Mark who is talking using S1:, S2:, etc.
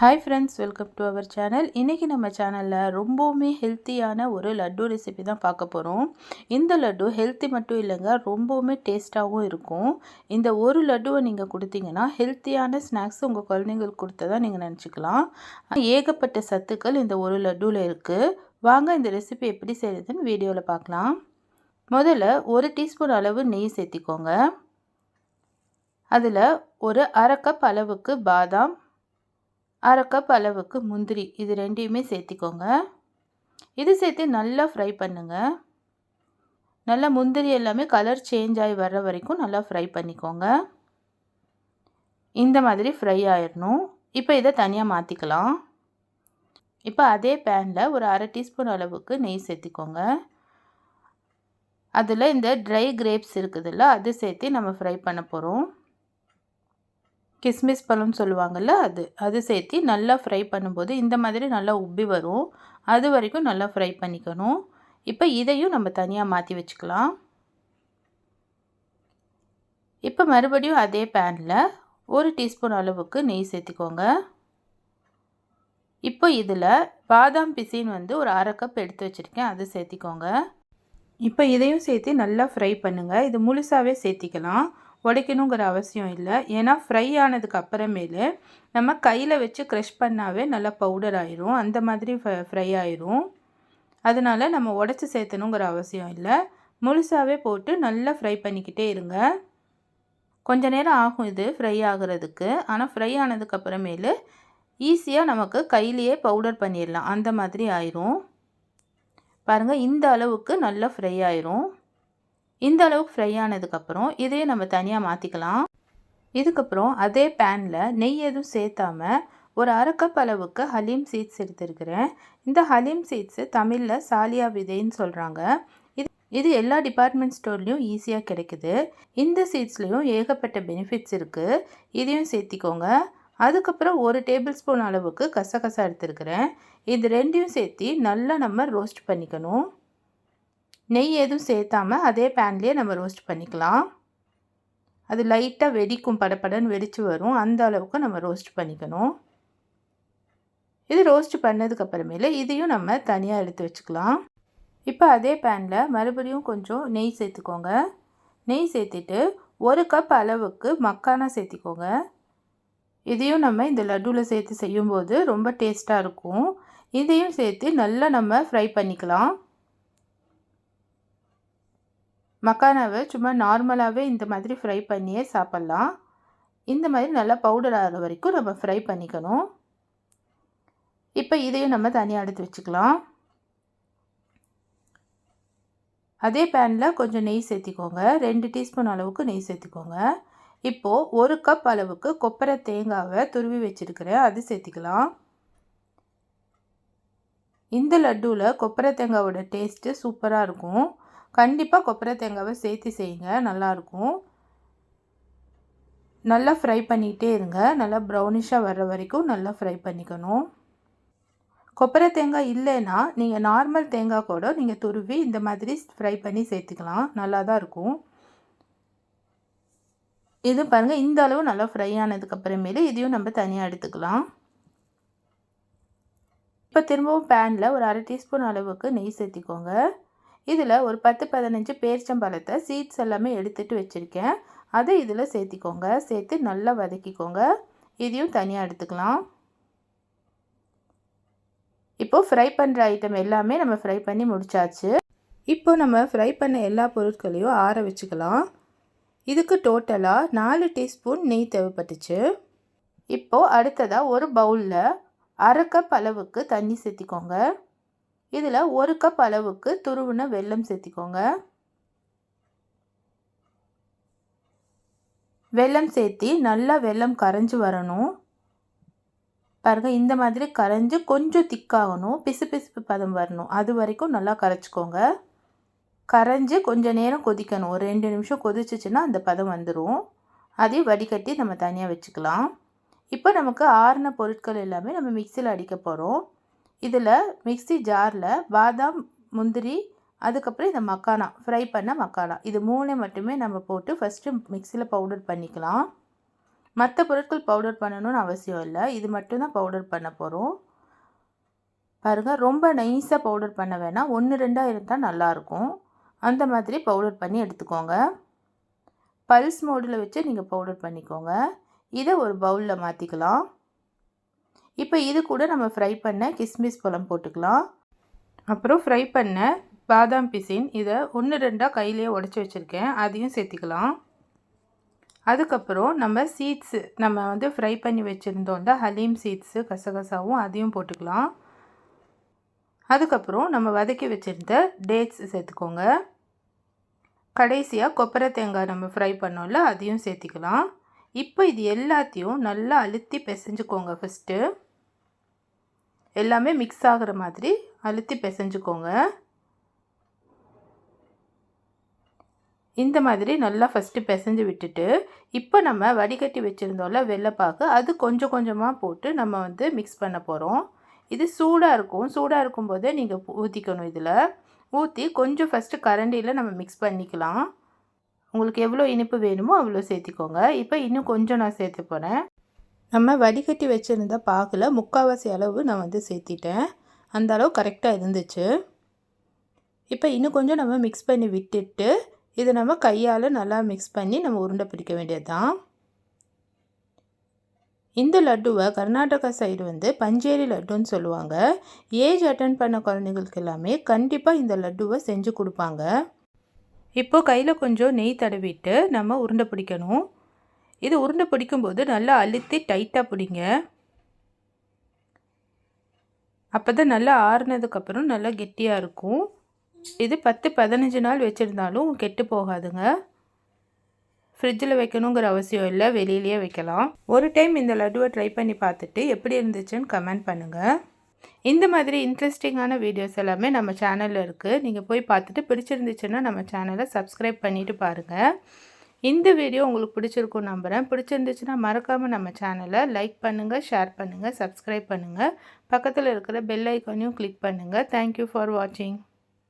S1: Hi friends welcome to our channel இன்றைக்கி நம்ம சேனலில் ரொம்பவுமே ஹெல்த்தியான ஒரு லட்டு ரெசிபி தான் பார்க்க போகிறோம் இந்த லட்டு ஹெல்த்தி மட்டும் இல்லைங்க ரொம்பவுமே டேஸ்ட்டாகவும் இருக்கும். இந்த ஒரு லட்டுவை நீங்கள் கொடுத்தீங்கன்னா ஹெல்த்தியான ஸ்நாக்ஸ் உங்கள் குழந்தைங்களுக்கு கொடுத்ததா நீங்கள் நினச்சிக்கலாம். ஏகப்பட்ட சத்துக்கள் இந்த ஒரு லட்டுவில் இருக்குது வாங்க இந்த ரெசிபி எப்படி செய்கிறதுன்னு வீடியோவில் பார்க்கலாம். முதல்ல ஒரு டீஸ்பூன் அளவு நெய் சேர்த்திக்கோங்க. அதில் ஒரு அரை கப் அளவுக்கு பாதாம் அரை கப் அளவுக்கு முந்திரி இது ரெண்டையுமே சேர்த்திக்கோங்க. இது சேர்த்து நல்லா ஃப்ரை பண்ணுங்கள் நல்லா முந்திரி எல்லாமே கலர் சேஞ்ச் ஆகி வர்ற வரைக்கும் நல்லா ஃப்ரை பண்ணிக்கோங்க. இந்த மாதிரி ஃப்ரை ஆயிடணும் இப்போ இதை தனியாக மாற்றிக்கலாம் இப்போ அதே பேனில் ஒரு அரை டீஸ்பூன் அளவுக்கு நெய் சேர்த்திக்கோங்க. அதில் இந்த ட்ரை கிரேப்ஸ் இருக்குதுல்ல அது சேர்த்து நம்ம ஃப்ரை பண்ண போகிறோம் கிஸ்மிஸ் பழம்னு சொல்லுவாங்கள்ல அது. அது சேர்த்து நல்லா ஃப்ரை பண்ணும்போது இந்த மாதிரி நல்லா உப்பி வரும். அது வரைக்கும் நல்லா ஃப்ரை பண்ணிக்கணும். இப்போ இதையும் நம்ம தனியாக மாற்றி வச்சுக்கலாம். இப்போ மறுபடியும் அதே பேனில் ஒரு டீஸ்பூன் அளவுக்கு நெய் சேர்த்திக்கோங்க. இப்போ இதில் பாதாம் பிசின் வந்து ஒரு அரை கப் எடுத்து வச்சுருக்கேன். அது சேர்த்திக்கோங்க. இப்போ இதையும் சேர்த்து நல்லா ஃப்ரை பண்ணுங்கள் இது முழுசாகவே சேர்த்திக்கலாம். உடைக்கணுங்கிற அவசியம் இல்லை. ஏன்னா ஃப்ரை ஆனதுக்கு அப்புறமேலு நம்ம கையில் வச்சு க்ரஷ் பண்ணாவே நல்லா பவுடர் ஆயிரும். அந்த மாதிரி ஃப்ரை ஆயிரும். அதனால் நம்ம உடச்சி சேர்த்தணுங்கிற அவசியம் இல்லை. முழுசாகவே போட்டு நல்லா ஃப்ரை பண்ணிக்கிட்டே இருங்க. கொஞ்ச நேரம் ஆகும் இது ஃப்ரை ஆகிறதுக்கு. ஆனால் ஃப்ரை ஆனதுக்கப்புறமேலு ஈஸியாக நமக்கு கையிலேயே பவுடர் பண்ணிடலாம் அந்த மாதிரி ஆயிரும். பாருங்கள் இந்த அளவுக்கு நல்லா ஃப்ரை ஆயிரும். இந்த அளவுக்கு ஃப்ரை ஆனதுக்கப்புறம் இதே நம்ம தனியாக மாற்றிக்கலாம் இதுக்கப்புறம் அதே பேனில் நெய் எதுவும் சேர்த்தாமல் ஒரு அரைக்கப் அளவுக்கு ஹலீம் சீட்ஸ் எடுத்துருக்கிறேன். இந்த ஹலீம் சீட்ஸு தமிழில் சாலியா விதைன்னு சொல்கிறாங்க இது இது எல்லா டிபார்ட்மெண்ட் ஸ்டோர்லேயும் ஈஸியாக கிடைக்குது. இந்த சீட்ஸ்லேயும் ஏகப்பட்ட பெனிஃபிட்ஸ் இருக்குது இதையும் சேர்த்திக்கோங்க. அதுக்கப்புறம் ஒரு டேபிள் ஸ்பூன் அளவுக்கு கசகசா எடுத்துருக்கிறேன். இது ரெண்டையும் சேர்த்து நல்லா நம்ம ரோஸ்ட் பண்ணிக்கணும். நெய் எதுவும் சேர்த்தாமல் அதே பேன்லேயே நம்ம ரோஸ்ட் பண்ணிக்கலாம். அது லைட்டாக வெடிக்கும் படப்படன்னு வெடித்து வரும். அந்த அளவுக்கு நம்ம ரோஸ்ட் பண்ணிக்கணும். இது ரோஸ்ட் பண்ணதுக்கப்புறமேல இதையும் நம்ம தனியாக எடுத்து வச்சுக்கலாம். இப்போ அதே பேனில் மறுபடியும் கொஞ்சம் நெய் சேர்த்துக்கோங்க. நெய் சேர்த்துட்டு ஒரு கப் அளவுக்கு மக்கானா சேர்த்திக்கோங்க. இதையும் நம்ம இந்த லட்டுவில் சேர்த்து செய்யும்போது ரொம்ப டேஸ்ட்டாக இருக்கும். இதையும் சேர்த்து நல்லா நம்ம ஃப்ரை பண்ணிக்கலாம். மக்கானாவை சும்மா நார்மலாகவே இந்த மாதிரி ஃப்ரை பண்ணியே சாப்பிட்லாம். இந்த மாதிரி நல்லா பவுடர் ஆகிற வரைக்கும் நம்ம ஃப்ரை பண்ணிக்கணும். இப்போ இதையும் நம்ம தனியாக எடுத்து வச்சுக்கலாம். அதே பேனில் கொஞ்சம் நெய் சேர்த்திக்கோங்க. ரெண்டு டீஸ்பூன் அளவுக்கு நெய் சேர்த்திக்கோங்க. இப்போது ஒரு கப் அளவுக்கு கொப்பரை தேங்காவை துருவி வச்சுருக்கிறேன். அது சேர்த்திக்கலாம். இந்த லட்டுவில் கொப்பரை தேங்காவோட டேஸ்ட்டு சூப்பராக இருக்கும். கண்டிப்பாக கொப்பரை தேங்காவை சேர்த்து செய்யுங்க. நல்லாயிருக்கும். நல்லா ஃப்ரை பண்ணிக்கிட்டே இருங்க. நல்லா ப்ரௌனிஷாக வர்ற வரைக்கும் நல்லா ஃப்ரை பண்ணிக்கணும். கொப்பரை தேங்காய் இல்லைன்னா நீங்கள் நார்மல் தேங்காய் கூட நீங்கள் துருவி இந்த மாதிரி ஃப்ரை பண்ணி சேர்த்துக்கலாம். நல்லா தான் இருக்கும் இது பாருங்கள் இந்த அளவு நல்லா ஃப்ரை ஆனதுக்கப்புறமேலே இதையும் நம்ம தனியாக எடுத்துக்கலாம். இப்போ திரும்பவும் பேனில் ஒரு அரை டீஸ்பூன் அளவுக்கு நெய் சேர்த்திக்கோங்க. இதில் ஒரு பத்து பதினஞ்சு பேரிச்சம்பழத்தை சீட்ஸ் எல்லாமே எடுத்துகிட்டு வச்சுருக்கேன். அதை இதில் சேர்த்திக்கோங்க. சேர்த்து நல்லா வதக்கிக்கோங்க. இதையும் தனியாக எடுத்துக்கலாம். இப்போது ஃப்ரை பண்ணுற ஐட்டம் எல்லாமே நம்ம ஃப்ரை பண்ணி முடிச்சாச்சு. இப்போ நம்ம ஃப்ரை பண்ண எல்லா பொருட்களையும் ஆற வச்சுக்கலாம். இதுக்கு டோட்டலாக நாலு டீஸ்பூன் நெய் தேவைப்பட்டுச்சு. இப்போது அடுத்ததாக ஒரு பவுலில் அரை கப் அளவுக்கு தண்ணி சேர்த்திக்கோங்க. இதில் ஒரு கப் அளவுக்கு துருவின வெல்லம் சேர்த்திக்கோங்க. வெல்லம் சேர்த்தி நல்லா வெல்லம் கரைஞ்சி வரணும். பாருங்கள் இந்த மாதிரி கரைஞ்சி கொஞ்சம் திக்காகணும் பிசு பிசுப்பு பதம் வரணும். அது வரைக்கும் நல்லா கரைச்சிக்கோங்க. கரைஞ்சி கொஞ்சம் நேரம் கொதிக்கணும். ஒரு ரெண்டு நிமிஷம் கொதிச்சிச்சின்னா அந்த பதம் வந்துடும் அதையும் வடிகட்டி நம்ம தனியாக வச்சுக்கலாம். இப்போ நமக்கு ஆறின பொருட்கள் எல்லாமே நம்ம மிக்சியில் அடிக்க போகிறோம் இதில் மிக்சி ஜாரில் பாதாம் முந்திரி அதுக்கப்புறம் இந்த மக்கானா ஃப்ரை பண்ண மக்கானா. இது மூணு மட்டுமே நம்ம போட்டு ஃபஸ்ட்டு மிக்சியில் பவுடர் பண்ணிக்கலாம். மற்ற பொருட்கள் பவுடர் பண்ணணும்னு அவசியம் இல்லை. இது மட்டும்தான் பவுடர் பண்ண போகிறோம். பாருங்கள் ரொம்ப நைஸாக பவுடர் பண்ண வேணாம். ஒன்று ரெண்டாக இருந்தால் நல்லாயிருக்கும். அந்த மாதிரி பவுடர் பண்ணி எடுத்துக்கோங்க. பல்ஸ் மோடில் வச்சு நீங்கள் பவுடர் பண்ணிக்கோங்க. இதை ஒரு பவுலில் மாற்றிக்கலாம். இப்போ இது கூட நம்ம ஃப்ரை பண்ண கிஸ்மிஸ் பழம் போட்டுக்கலாம். அப்புறம் ஃப்ரை பண்ண பாதாம் பிசின் இதை ஒன்று ரெண்டாக கையிலேயே உடச்சி வச்சுருக்கேன். அதையும் சேர்த்திக்கலாம். அதுக்கப்புறம் நம்ம சீட்ஸு நம்ம வந்து ஃப்ரை பண்ணி வச்சுருந்தோம்ல ஹலீம் சீட்ஸு கசகசாவும் அதையும் போட்டுக்கலாம். அதுக்கப்புறம் நம்ம வதக்கி வச்சுருந்த டேட்ஸ் சேர்த்துக்கோங்க. கடைசியாக கொப்பரை தேங்காய் நம்ம ஃப்ரை பண்ணோம்ல அதையும் சேர்த்திக்கலாம். இப்போ இது எல்லாத்தையும் நல்லா அழுத்தி பிசைஞ்சுக்கோங்க ஃபஸ்ட்டு எல்லாமே மிக்ஸ் ஆகிற மாதிரி அழுத்தி பிசைஞ்சுக்கோங்க. இந்த மாதிரி நல்லா ஃபஸ்ட்டு பிசைஞ்சு விட்டுட்டு இப்போ நம்ம வடிகட்டி வச்சுருந்தோம்ல வெள்ளைப்பாக்கு அது கொஞ்சம் கொஞ்சமாக போட்டு நம்ம வந்து மிக்ஸ் பண்ண போகிறோம் இது சூடாக இருக்கும். சூடாக இருக்கும்போதே நீங்கள் ஊற்றிக்கணும் இதில். ஊற்றி கொஞ்சம் ஃபஸ்ட்டு கரண்டியில் நம்ம மிக்ஸ் பண்ணிக்கலாம். உங்களுக்கு எவ்வளோ இனிப்பு வேணுமோ அவ்வளோ சேர்த்திக்கோங்க. இப்போ இன்னும் கொஞ்சம் நான் சேர்த்து போகிறேன் நம்ம வடிகட்டி வச்சுருந்த பாகில் முக்கால்வாசி அளவு நான் வந்து சேர்த்திட்டேன். அந்த அளவு கரெக்டாக இருந்துச்சு. இப்போ இன்னும் கொஞ்சம் நம்ம மிக்ஸ் பண்ணி விட்டுட்டு இதை நம்ம கையால் நல்லா மிக்ஸ் பண்ணி நம்ம உருண்டை பிடிக்க வேண்டியது தான் இந்த லட்டுவை கர்நாடகா சைடு வந்து பஞ்சேரி லட்டுன்னு சொல்லுவாங்க. ஏஜ் அட்டன் பண்ண குழந்தைங்களுக்கு எல்லாமே கண்டிப்பாக இந்த லட்டுவை செஞ்சு கொடுப்பாங்க. இப்போது கையில் கொஞ்சம் நெய் தடவிட்டு நம்ம உருண்டை பிடிக்கணும். இது உருண்டை பிடிக்கும்போது நல்லா அழுத்தி டைட்டாக பிடிங்க. அப்போ தான் நல்லா ஆறுனதுக்கப்புறம் நல்லா கெட்டியாக இருக்கும். இது பத்து பதினஞ்சு நாள் வச்சுருந்தாலும் கெட்டு போகாதுங்க. ஃப்ரிட்ஜில் வைக்கணுங்கிற அவசியம் இல்லை வெளியிலேயே வைக்கலாம். ஒரு டைம் இந்த லட்டுவை ட்ரை பண்ணி பார்த்துட்டு எப்படி இருந்துச்சுன்னு கமெண்ட் பண்ணுங்கள் இந்த மாதிரி இன்ட்ரெஸ்டிங்கான வீடியோஸ் எல்லாமே நம்ம சேனலில் இருக்குது நீங்கள் போய் பார்த்துட்டு பிடிச்சிருந்துச்சுன்னா நம்ம சேனலை சப்ஸ்கிரைப் பண்ணிவிட்டு பாருங்கள் இந்த வீடியோ உங்களுக்கு பிடிச்சிருக்கும் நம்புகிறேன் பிடிச்சிருந்துச்சுன்னா மறக்காமல் நம்ம சேனலை லைக் பண்ணுங்கள் ஷேர் பண்ணுங்கள் சப்ஸ்கிரைப் பண்ணுங்கள் பக்கத்தில் இருக்கிற பெல் ஐக்கானையும் கிளிக் பண்ணுங்கள் தேங்க்யூ ஃபார் வாட்சிங்